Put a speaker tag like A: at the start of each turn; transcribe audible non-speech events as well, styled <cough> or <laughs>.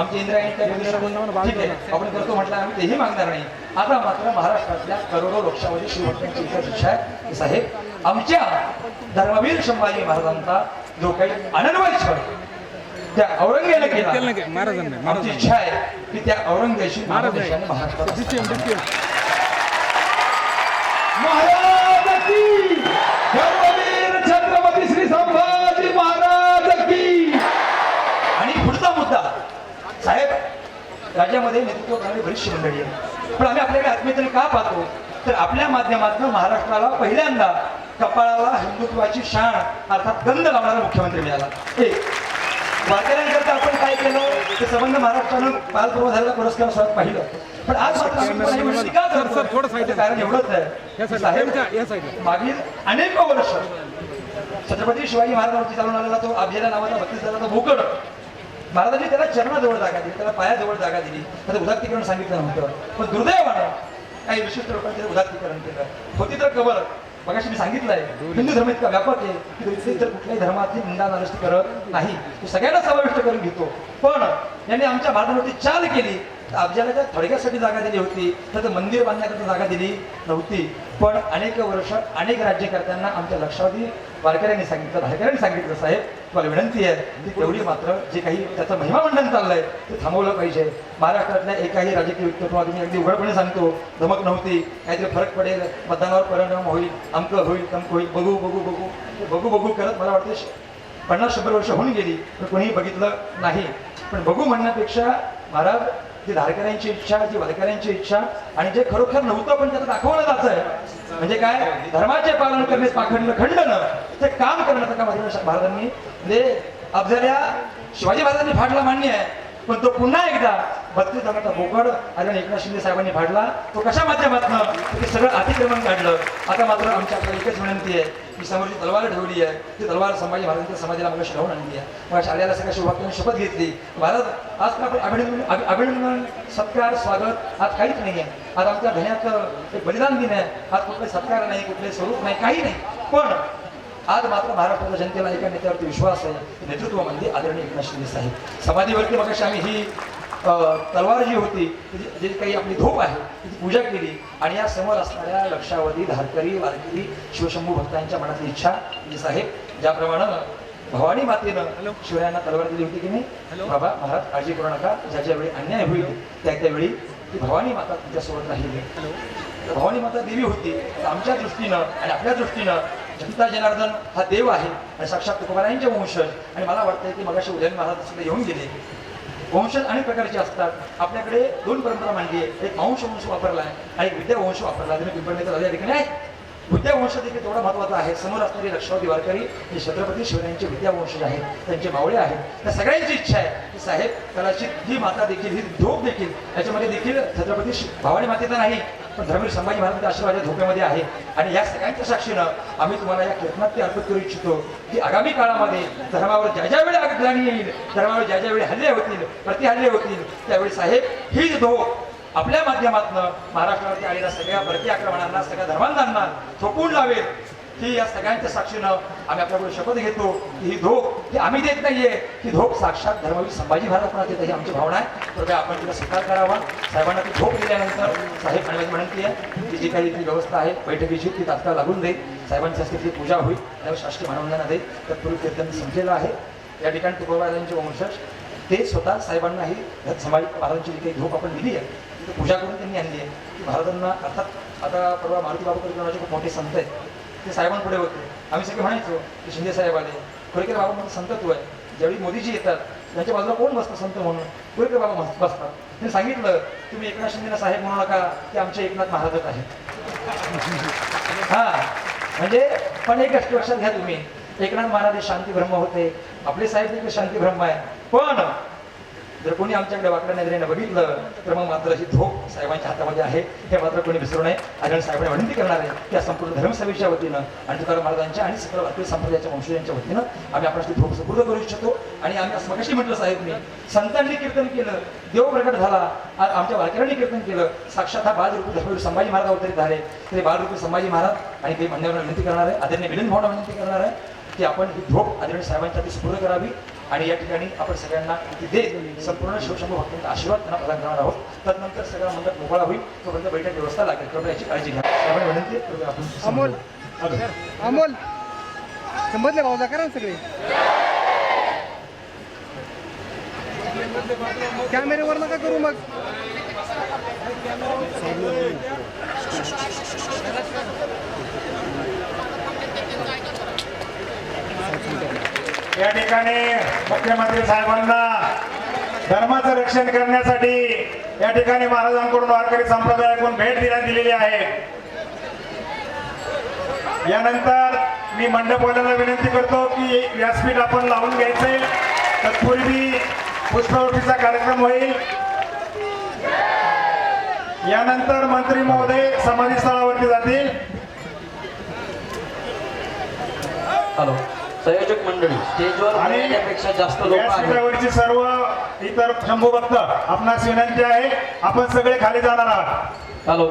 A: आमची इंद्रायणी आपण करतो म्हटलं आम्ही तेही मागणार नाही. आता मात्र महाराष्ट्रातल्या करोडो लोकशाही शिवभक्तांची एकच इच्छा आहे. की साहेब आमच्या धर्मवीर संभाजी महाराजांचा जो काही अनन्वय छळ त्या औरंगजेबाने केला. आमची इच्छा आहे की त्या. महाराष्ट्राने महाराष्ट्रात महाराज की धर्मवीर छत्रपती श्री संभाजी महाराज की आणि पुढचा मुद्दा साहेब राज्यामध्ये नेतृत्व करणारी बरीचशी मंडळी आहे पण आम्ही आपल्याकडे आत्मीयतेने का पाहतो? तर आपल्या माध्यमातून महाराष्ट्राला पहिल्यांदा कपाळाला हिंदुत्वाची शाण अर्थात गंध लावणारा मुख्यमंत्री मिळाला. एक. वारकऱ्यांकरता आपण काय केलं? ते संबंध महाराष्ट्रानं बालपूर्व झालेला पुरस्कार सर्वात पाहिलं. पण आज मात्र कारण एवढंच आहे साहेब. मागील अनेक वर्ष छत्रपती शिवाजी महाराजांवरती चालून आलेला तो अभियाला नावाचा बत्तीस हजाराचा भोकड महाराजांनी त्याला चरणाजवळ जागा दिली त्याला पायाजवळ जागा दिली. त्याचं उदात्तीकरण सांगितलं नव्हतं. पण दुर्दैवानं काही विशिष्ट लोकांनी उदात्तीकरण केलं. होती तर कबर मगाशी मी सांगितलंय हिंदू धर्म इतका व्यापक आहे की इथे इतर कुठल्याही धर्माची निंदा नारष्ट करत नाही. तो सगळ्यांना समाविष्ट करून घेतो. पण यांनी आमच्या भारतावरती चाल केली. तर अफजलाच्या थोडक्यासाठी जागा दिली होती. तर मंदिर बांधण्याकरता जागा दिली नव्हती. पण अनेक वर्ष अनेक राज्यकर्त्यांना आमच्या लक्षावधी वारकऱ्यांनी सांगितलं भायकऱ्यांनी सांगितलं साहेब तुम्हाला विनंती आहे की तेवढी मात्र जे काही त्याचं महिमामंडन चाललंय ते थांबवलं पाहिजे. महाराष्ट्रातल्या एकाही राजकीय व्यक्तित्वाला मी अगदी उघडपणे सांगतो धमक नव्हती काहीतरी फरक पडेल मतदानावर परिणाम होईल अमकं होईल तमकं होईल बघू बघू बघू बघू बघू करत मला वाटतं श- पन्नास शंभर वर्ष होऊन गेली पण कोणीही बघितलं नाही. पण बघू म्हणण्यापेक्षा महाराज ती धारकऱ्यांची इच्छा जी वारकऱ्यांची इच्छा आणि जे खरोखर नव्हतं पण त्याचं दाखवलं जात आहे म्हणजे काय? धर्माचे पालन करणे पाखंड खंडन ते काम करण्याचं काम महाराजांनी म्हणजे अफजल्या शिवाजी महाराजांनी फाडला मान्य आहे. पण तो पुन्हा एकदा बत्तीस जणांचा बोकड आणि एकनाथ शिंदे साहेबांनी फाडला तो कशा माध्यमातून? ते सगळं अतिक्रमण काढलं आता मात्र आमच्या आपल्याला एकच विनंती आहे की समोरची तलवार ठेवली आहे. ती तलवार संभाजी महाराजांच्या समाजाला मला लावून आणली आहे. मग शाळेला सगळ्या शिवभक्तांनी शपथ घेतली. महाराज आज आपण अभिनंदन अभिनंदन सत्कार स्वागत आज काहीच नाही आहे. आज आमच्या धन्यात एक बलिदान दिन आहे. आज कुठले सत्कार नाही कुठले स्वरूप नाही काही नाही. पण आज मात्र महाराष्ट्राच्या जनतेला एका नेत्यावरती विश्वास आहे. नेतृत्वामध्ये आदरणीय एकनाथ शिंदे साहेब. समाधीवरती मग आम्ही ही तलवार जी होती जी काही आपली धूप आहे तिची पूजा केली आणि या समोर असणाऱ्या लक्षावधी धारकरी वारकरी शिवशंभू भक्तांच्या मनातली इच्छा जी साहेब ज्याप्रमाणे भवानी मातेनं शिवरायांना तलवार दिली होती की नाही? बाबा महाराज काळजी करू नका. ज्या ज्या वेळी अन्याय होईल त्या त्यावेळी ती भवानी माता तुमच्यासोबत राहिली. भवानी माता देवी होती. आमच्या दृष्टीनं आणि आपल्या दृष्टीनं जनता जनार्दन हा देव आहे. आणि साक्षात तुकोबारायांचे वंशज. आणि मला वाटतंय की मगाशी उदयन महाराज सुद्धा येऊन गेले. वंशज अनेक प्रकारचे असतात. आपल्याकडे दोन परंपरा मांडली आहे. एक मांश वंश वापरला आहे आणि एक वंश वापरला तुम्ही पिंपळनेर या ठिकाणी आहे विद्या वंश देखील तेवढा महत्त्वाचा आहे. समोर असणारी लक्षावधी वारकरी जे छत्रपती शिवरायांचे विद्या वंशज आहेत त्यांचे मावळे आहेत. त्या सगळ्यांची इच्छा आहे की साहेब कदाचित ही माता देखील ही धोप देखील याच्यामध्ये देखील छत्रपती भावानी मातेचा नाही पण धर्मवीर संभाजी महाराजांच्या आशीर्वाद धोक्यामध्ये आहे. आणि या सगळ्यांच्या साक्षीनं आम्ही तुम्हाला या कीर्तनात ते अर्पित करू इच्छितो की आगामी काळामध्ये धर्मावर ज्या ज्या वेळी आगलानी येईल धर्मावर ज्या ज्या वेळी हल्ले होतील प्रतिहल्ले होतील त्यावेळी साहेब हीच धोक आपल्या माध्यमातून महाराष्ट्रावरती आलेल्या सगळ्या भरती आक्रमणांना सगळ्या धर्मांधांना थोपून लावेल. ही या सगळ्यांच्या साक्षीनं आम्ही आपल्याकडे शपथ घेतो की ही धोक ही आम्ही देत नाहीये. ही धोक साक्षात धर्मवीर संभाजी महाराज देत ही आमची भावना आहे. कृपया आपण तिला स्वीकार करावा. साहेबांना ती धोक दिल्यानंतर साहेब आणि विनंती आहे की जी काही ती व्यवस्था आहे बैठकीची ती तात्काळ लागून देईल साहेबांच्या हस्ते ती पूजा होईल. त्यावर शासकीय मानवंदना देईल तत्पूर्वी कीर्तन संपलेलं आहे. या ठिकाणी तुकोबाराजांचे वंशज ते स्वतः साहेबांना ही संभाजी महाराजांची जी काही झोप आपण दिली आहे ती पूजा करून त्यांनी आणली आहे. की महाराजांना अर्थात आता परवा मारुती बाबू परिक्रमाचे खूप मोठे संत आहेत ते साहेबांपुढे होते. आम्ही सगळे म्हणायचो की शिंदे साहेब आले कुरेकर बाबा म्हणून संतत्व आहे. ज्यावेळी मोदीजी येतात त्यांच्या बाजूला कोण बसतं संत म्हणून? कुरेकर बाबा मस्त बसतात. त्यांनी सांगितलं तुम्ही एकनाथ शिंदेना साहेब म्हणू नका ते आमचे एकनाथ महाराजच आहेत. <laughs> हा म्हणजे पण एक गोष्ट लक्षात घ्या तुम्ही. एकनाथ महाराज हे शांती ब्रह्म होते. आपले साहेब देखील शांती ब्रह्म आहे. पण जर कोणी आमच्याकडे वाकड्या नजरेने बघितलं तर मग मात्र अशी झोप साहेबांच्या हातामध्ये आहे. हे मात्र कोणी विसरू नये. आदरण साहेबांनी विनंती करणार आहे त्या या संपूर्ण धर्मसभेच्या वतीनं आणि तुकाराम महाराजांच्या आणि सकल भारतीय संप्रदायाच्या वंशजांच्या वतीनं आम्ही आपण ती धोप सुपूर्द करू इच्छितो. आणि आम्ही असं कशी म्हटलं साहेब मी संतांनी कीर्तन केलं देव प्रकट झाला आमच्या वारकऱ्यांनी कीर्तन केलं. साक्षात हा बालरूपी धर्मवीर संभाजी महाराज अवतरित झाले. ते बालरूपी संभाजी महाराज आणि ते मान्यवर विनंती करणार आहे. आदरणीय मिलन भावना विनंती करणार आहे की आपण ही झोप आदरणीय साहेबांच्या हाती सुपूर्द करावी. आणि या ठिकाणी आपण सगळ्यांना देत संपूर्ण शिवशंभू भक्तांचा आशीर्वाद त्यांना प्रदान करणार आहोत. तदनंतर सगळा मंडप मोकळा होईल. तोपर्यंत बैठक व्यवस्था लागेल. कृपया याची काळजी घ्या. त्यामुळे विनंती आपण
B: अमोल. अमोल. समजले भाऊजा करा सगळे. कॅमेऱ्यावर नका करू मग.
C: या ठिकाणी मुख्यमंत्री साहेबांना धर्माचं रक्षण करण्यासाठी या ठिकाणी महाराजांकडून वारकरी संप्रदायाकडून भेट देण्यात दिलेली आहे. यानंतर मी मंडपवाल्यांना विनंती करतो की व्यासपीठ आपण लावून घ्यायचे तत्पूर्वी पुष्पवृष्टीचा कार्यक्रम होईल. यानंतर मंत्री महोदय समाधी स्थळावरती जातील.
D: हॅलो संयोजक मंडळी स्टेजवर
C: आणि
D: बोलण्यापेक्षा जास्त लोक आहेत.
C: व्यासपीठावरची सर्व इतर शंभू भक्त आपणास विनंती आहे आपण सगळे खाली जाणार आहात.
D: हॅलो.